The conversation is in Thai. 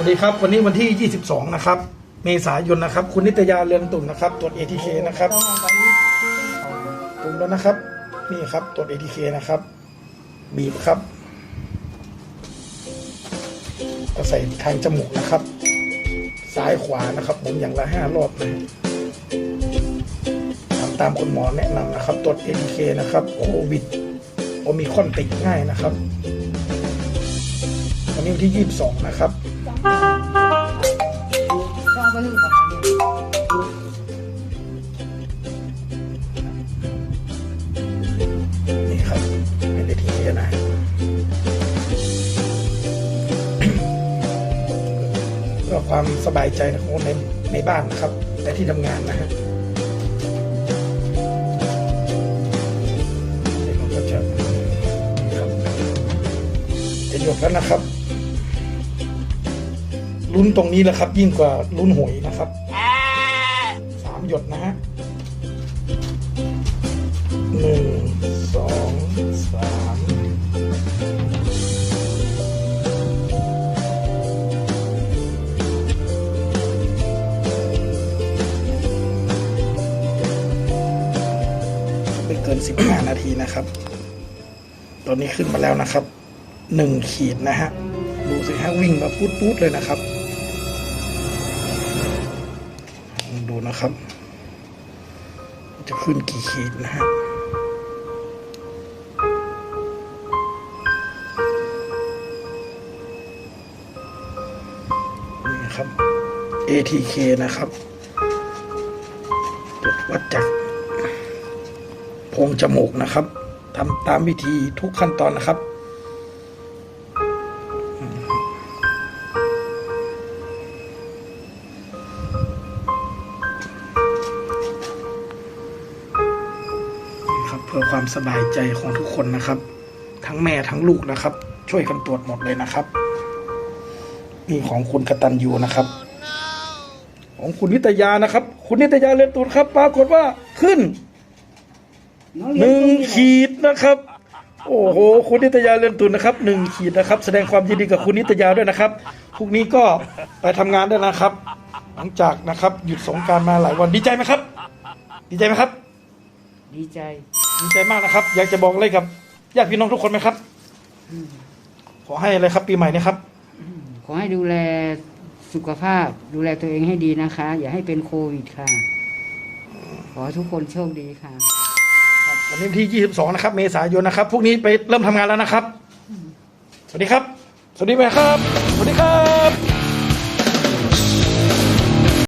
วัสดีครับ วันนี้วันที่ 22 นะครับ เมษายนนะครับ คุณนิตยาเรือนตุ่นนะครับ ตรวจ ATK นะครับตรงแล้วนะครับ นี่ครับ ตรวจ ATK นะครับ บีบครับก็ใส่ทางจมูกนะครับ ซ้ายขวานะครับหมุนอย่างละห้ารอบนะทำตามคุณหมอแนะนำนะครับ ตรวจ ATK นะครับ โควิดโอมีคอนติดง่ายนะครับ วันนี้วันที่ 22 นะครับ นี่ครับไม่ได้ทีนะเพื่อความสบายใจของคนในในบ้านนะครับแต่ที่ทำงานนะฮะเดี๋ยวก็จะนี่ครับจะหยดแล้วนะครับ ลุ้นตรงนี้แหละครับ ยิ่งกว่าลุ้นหวยนะครับสามหยดนะฮะหนึ่งสองสามไม่เกินสิบห้านาทีนะครับ ตอนนี้ขึ้นมาแล้วนะครับหนึ่งขีดนะฮะดูสิฮะวิ่งมาพูดพูดๆเลยนะครับ นะครับ จะขึ้นกี่ขีดนะฮะนี่ครับ ATK นะครับตรวจวัดจากโพรงจมูกนะครับทำตามวิธีทุกขั้นตอนนะครับ เพื่อความสบายใจของทุกคนนะครับ ทั้งแม่ทั้งลูกนะครับ ช่วยกันตรวจหมดเลยนะครับ นี่ของคุณกตันยูนะครับ ของคุณนิตยานะครับ คุณนิตยาเรียนตรวจครับ ปรากฏว่าขึ้นหนึ่งขีดนะครับ โอ้โห คุณนิตยาเรือนตุนนะครับหนึ่งขีดนะครับ แสดงความยินดีกับคุณนิตยาด้วยนะครับพรุ่งนี้ก็ไปทำงานได้แล้วนะครับ หลังจากนะครับ หยุดสงกรารมาหลายวันดีใจไหมครับ ดีใจไหมครับ ดีใจ ดีใจมากนะครับ อยากจะบอกอะไรกับญาติพี่น้องทุกคนไหมครับ ขอให้อะไรครับ ปีใหม่นี้ครับ ขอให้ดูแลสุขภาพ ดูแลตัวเองให้ดีนะคะ อย่าให้เป็นโควิดค่ะ ขอให้ทุกคนโชคดีค่ะ วันนี้วันที่ 22 นะครับ เมษายนนะครับพรุ่งนี้ไปเริ่มทำงานแล้วนะครับ สวัสดีครับ สวัสดีไหมครับ สวัสดีครับ